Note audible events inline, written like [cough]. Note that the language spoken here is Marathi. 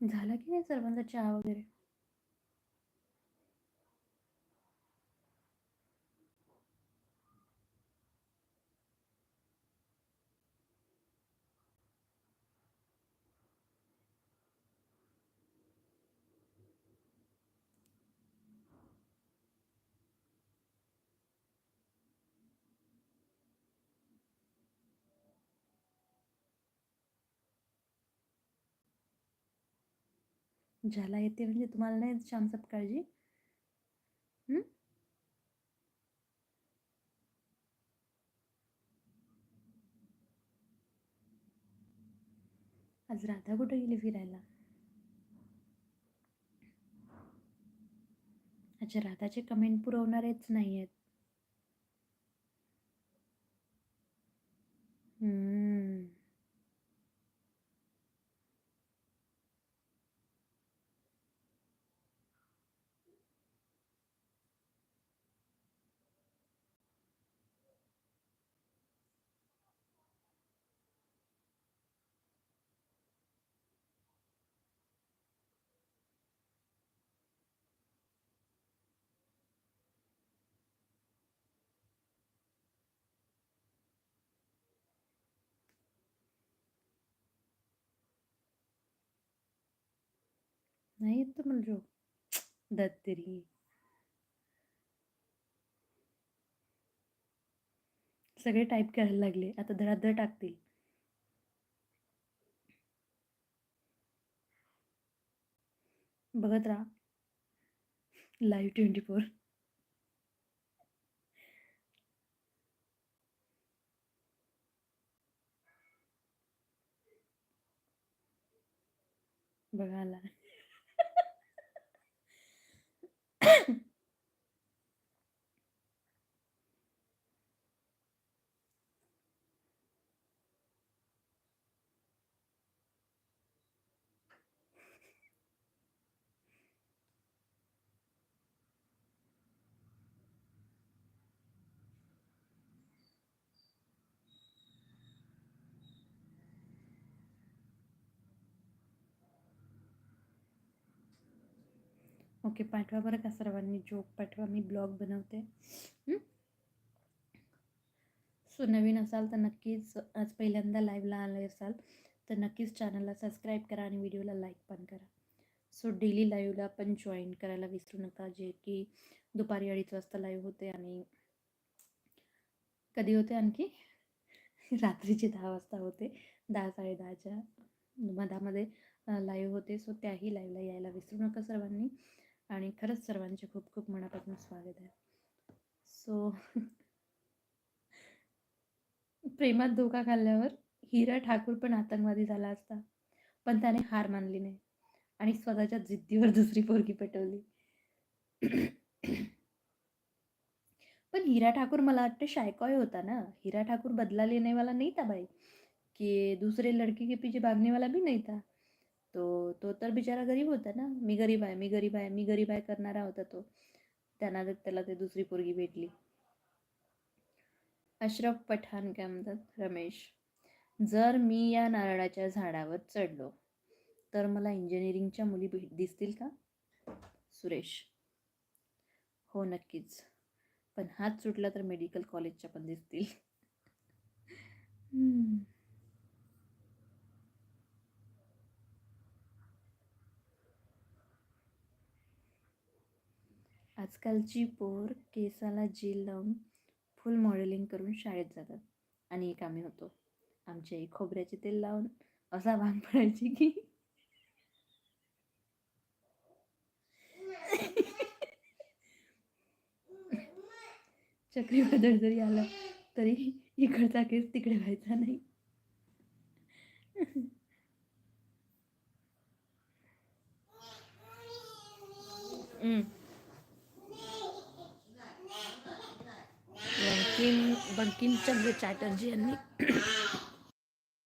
झाला की नाही सर्वांचा चहा वगैरे? ज्याला येते म्हणजे तुम्हाला नाही श्यामसाप काळजी. आज राधा कुठे गेली फिरायला? अच्छा राधाचे कमेंट पुरवणारेच नाही आहेत नाही येत तुम्हाला जोक दत्तरी सगळे टाईप करायला लागले. आता धडाधड टाकतील. बघत राहा. लाईव्ह ट्वेंटी फोर बघा आला ओके पाठवा बरं का सर्वांनी जोक पाठवा मी ब्लॉग बनवते. सो नवीन असाल तर नक्कीच आज पहिल्यांदा लाईव्हला आले असाल तर नक्कीच चॅनलला सबस्क्राईब करा आणि व्हिडिओला लाईक पण करा. सो डेली लाईव्हला पण जॉईन करायला विसरू नका जे की दुपारी अडीच वाजता लाईव्ह होते आणि कधी होते आणखी? [laughs] रात्रीचे दहा वाजता होते दहा साडे दहाच्या मधामध्ये लाईव्ह होते. सो त्याही लाईव्हला यायला विसरू नका सर्वांनी. आणि खरंच सर्वांचे खूप खूप मनापासून स्वागत आहे. सो [laughs] प्रेमात धोका खाल्ल्यावर हिरा ठाकूर पण आतंकवादी झाला असता पण त्याने हार मानली नाही आणि स्वतःच्या जिद्दीवर दुसरी पोरगी पटवली. [clears throat] पण हिरा ठाकूर मला वाटतं शायकॉय होता ना? हिरा ठाकूर बदला लेने वाला नहीं था बाई कि दूसरे लड़के के पीछे भागने वाला भी नहीं था तो तो तर बिचारा गरीब होता ना. मी गरीब आहे मी गरीब आहे मी गरीब आहे करणारा होता तो. त्यांना त्याला ते दुसरी पोरगी भेटली. अशरफ पठाण काय म्हणतात? रमेश. जर मी या नारळाच्या झाडावर चढलो तर मला इंजिनिअरिंगच्या मुली भेट दिसतील का? सुरेश. हो नक्कीच. पण हात सुटला तर मेडिकल कॉलेजच्या पण दिसतील. [laughs] आजकालची पोर केसाला जेल लावून फुल मॉडेलिंग करून शाळेत जातात. आणि एक आम्ही होतो. आमच्या आई खोबऱ्याचे तेल लावून असा भांग पडायची की चक्रीवादळ जरी आलं तरी इकडचा केस तिकडे व्हायचा नाही. mm. बंकिमचंद्र चॅटर्जी यांनी